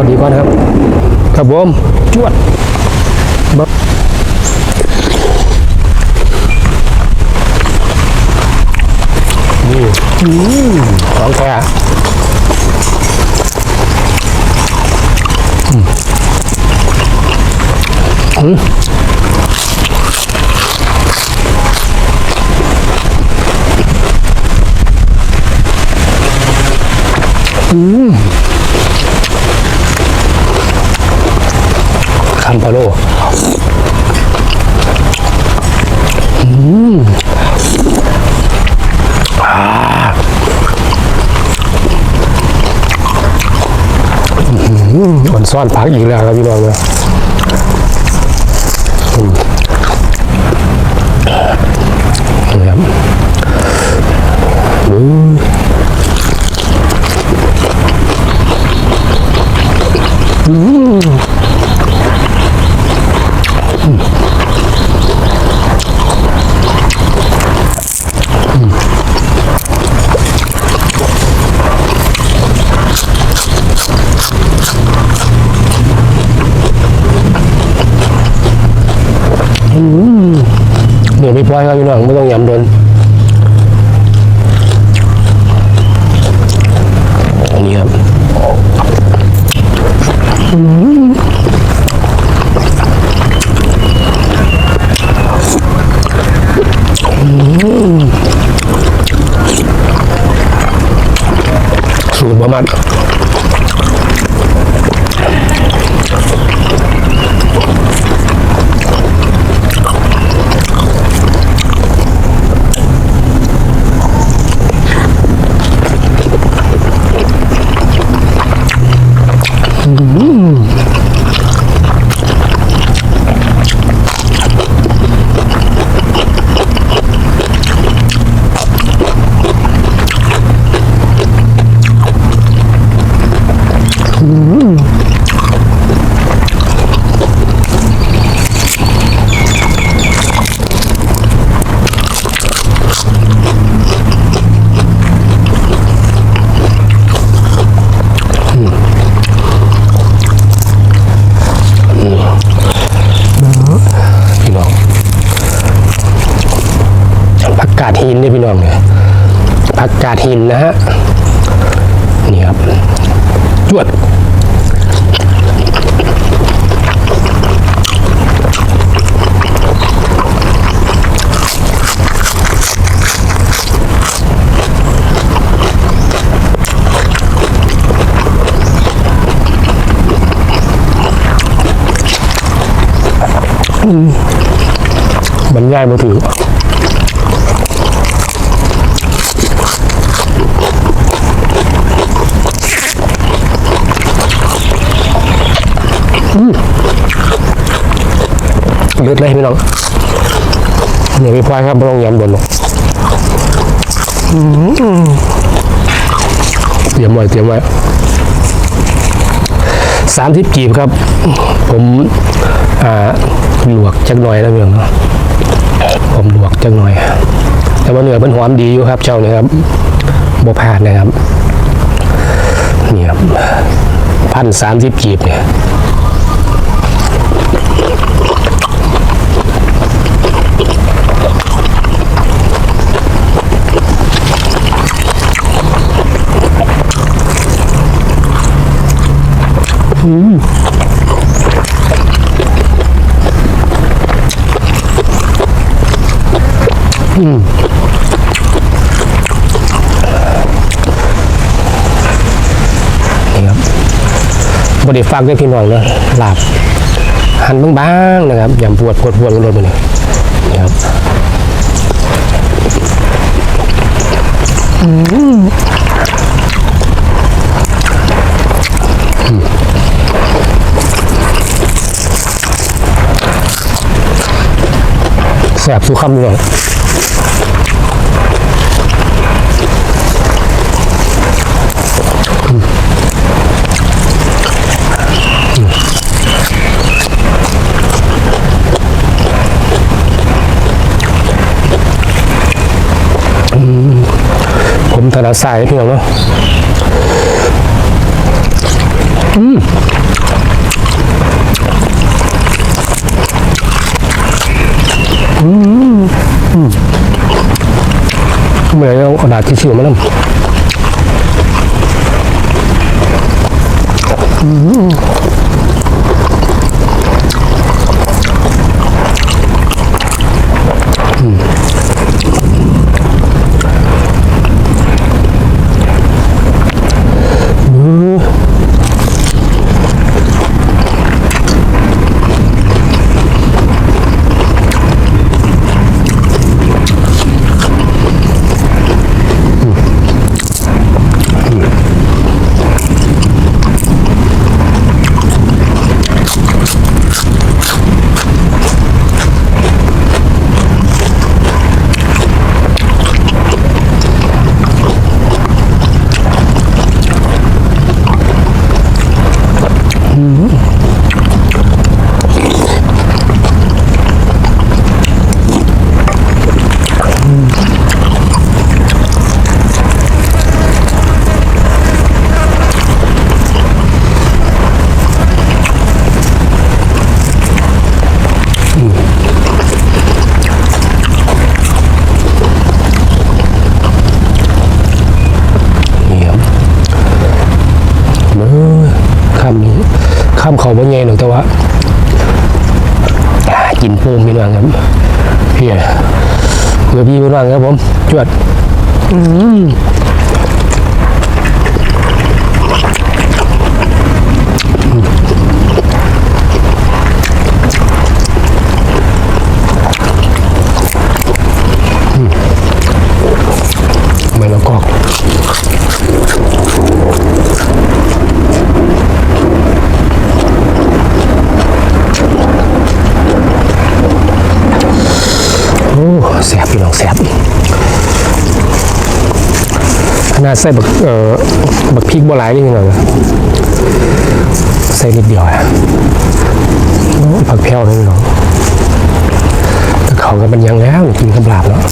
พอดีก่อนครับครับผมจวดบนี่อืมของแท้อืมอืม พะโลอืมอ่าอื้อหืออ่อนซ่อนพักอีกแล้วครับพี่น้องเลย ลือดเลยพี่น้องอย่าไปพลายครับไม่ต้องยำโดนหรอกเตรียมไว้เตรียมไว้สามทิพกีบครับ ผมอ่าลวกจักหน่อยแล้วเพียงเนาะผมหลวกจักหน่อย แต่ว่าเนื้อมันหอมดีอยู่ครับเจ้านี่ครับบ่พลาดนะครับนี่ครับพันสามสิบกีบเนี่ย ไดีฟักด้วยพี่น้องเนะลาบหั่นบางๆนะครับอยำปวดปวดปวดกันเลยมันนี่นี่ครับอืมแสบสุขคำเลย สายเพียงเนาะอืมอืมอืมเมื่เรากนะดาที่เชื่อมาแล้วอืม จวด อืม แสบพี่น้องแสบขนาดใส่บักเอ่อบักพริกบัวหลายนี่พี่น้องใส่นิดเดียวอะผักแพ้วเลยพี่น้องเขากับมันยังแล้วกินกับลาบเนาะ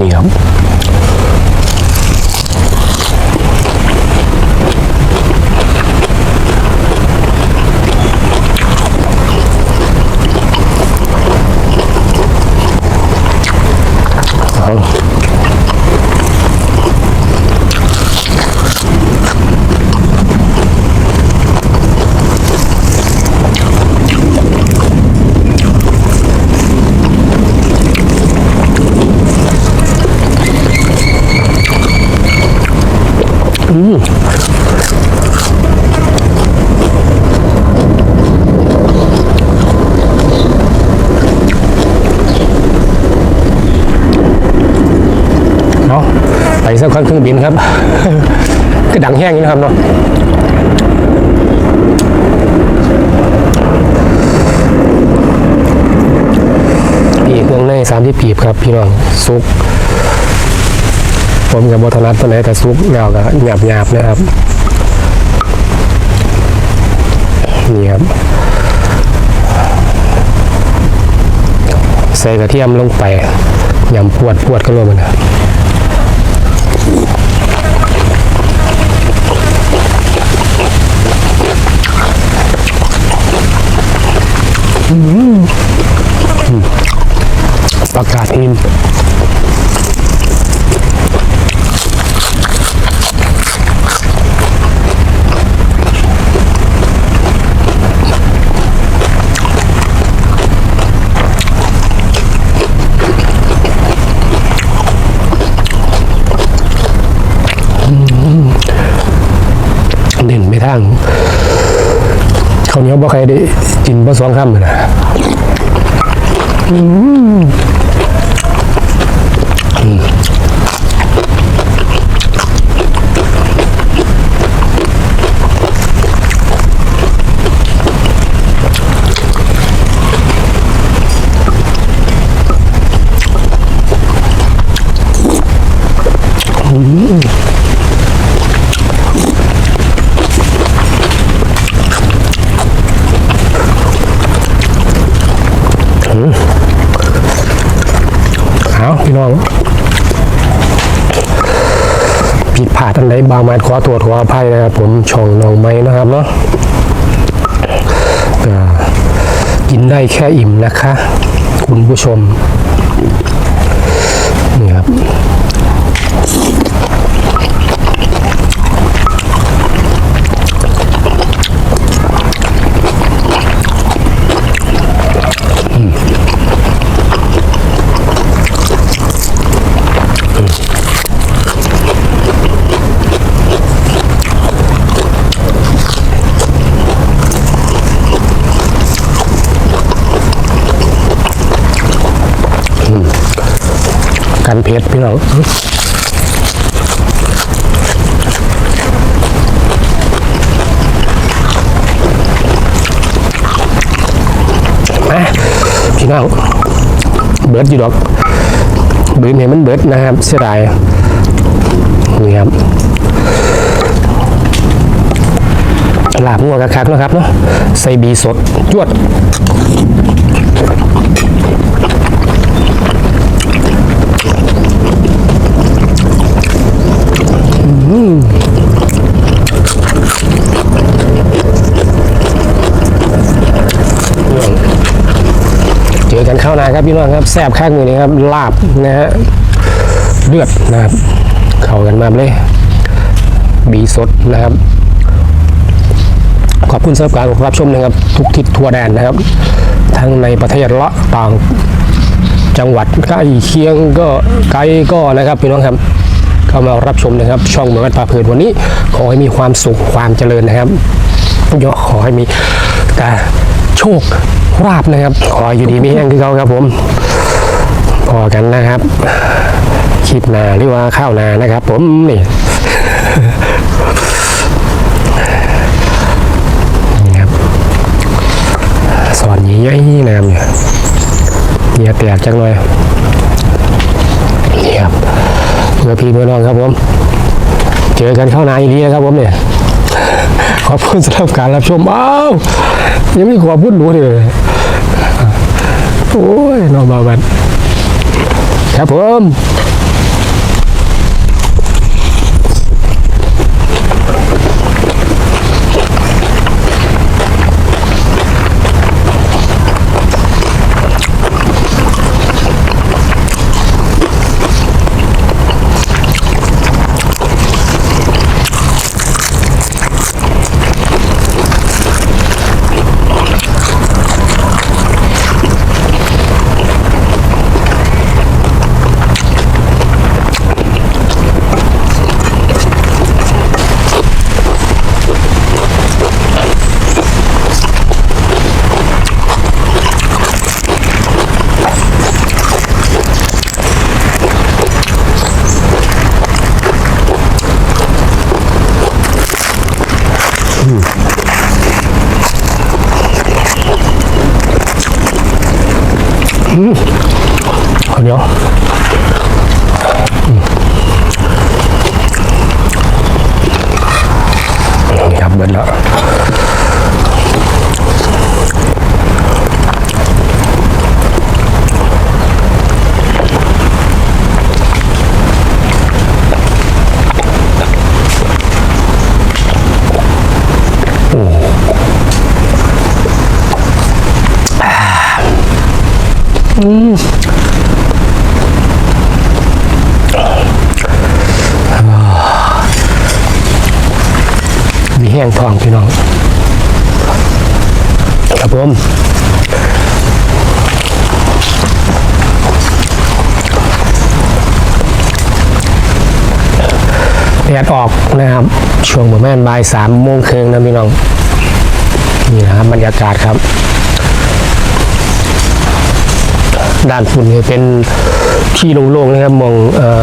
นี่ค เนาะไปสักครั้งเครื่องบินครับ ก็ดังแห้งอยู่นะครับเนาะพี่เครื่องในสามที่ปีบครับพี่น้องซุก ผมกับบทนัดตัวไหนแต่ซุกแล้วก็หยาบหยาบนะครับนี่ครับ ใส่กระเทียมลงไปยำปวดปวดก็รวมมันนะอืมอืมประกาศหินเด่นไม่ทั้งเข้าวเหนียวบ่ใครได้กินบ่สองคำเลยนะอืม ท่าดอันใดบางมาขอตัวขออภัยนะครับ ผมช่องน้องไม้นะครับเนาะกินได้แค่อิ่มนะคะ คุณผู้ชม เพชรพี่น้องมาพี่น้องเบิร์ดอยู่ดอกเบิร์ดเห็นมันเบิร์ดนะครับเสียดายนี่ครับลาบงัวกระคักนะครับเนาะใส่บีสดจวด นเข้านาครับพี่น้องครับแซ่บข้างมือนี้ครับลาบนะฮะเลือดนะครับ เข้ากันมาเลย บีสดนะครับ ขอบคุณสำหรับการรับชมนะครับ ทุกทิศทั่วแดนนะครับ ทั้งในประเทศละต่างจังหวัดใกล้เคียงก็ไกลก็นะครับพี่น้องครับเข้ามารับชมนะครับ ช่องเหมือนกันปลาเพลินวันนี้ ขอให้มีความสุขความเจริญนะครับยกขอให้มีแต่โชค ราบนะครับขออยู่ดีไมีแห้งคือเขาครับผมพอกันนะครับคลิปนาหรือว่าข้าวนานะครับ ผมนี่นี่ครับสอนยี่ย้อยนะครับเนี่ยเหงียแตกจังเลยนี่ครับเพื่อพี่เพื่อน้องครับผมเจอกันข้าวนาอีกทีนะครับผมเนี่ยขอบคุณสำหรับการรับชม อ้าว ยังไม่ขอพูดหนูเลย โอ้ยนอนมาบันครับผม Ooh. น้องครับผมแดดออกนะครับ ช่วงประมาณบ่ายสามโมงครึ่งนะพี่น้อง นี่นะครับบรรยากาศครับ ด้านฝุ่นเนี่ยเป็นที่โล่งๆนะครับมองเอ่อ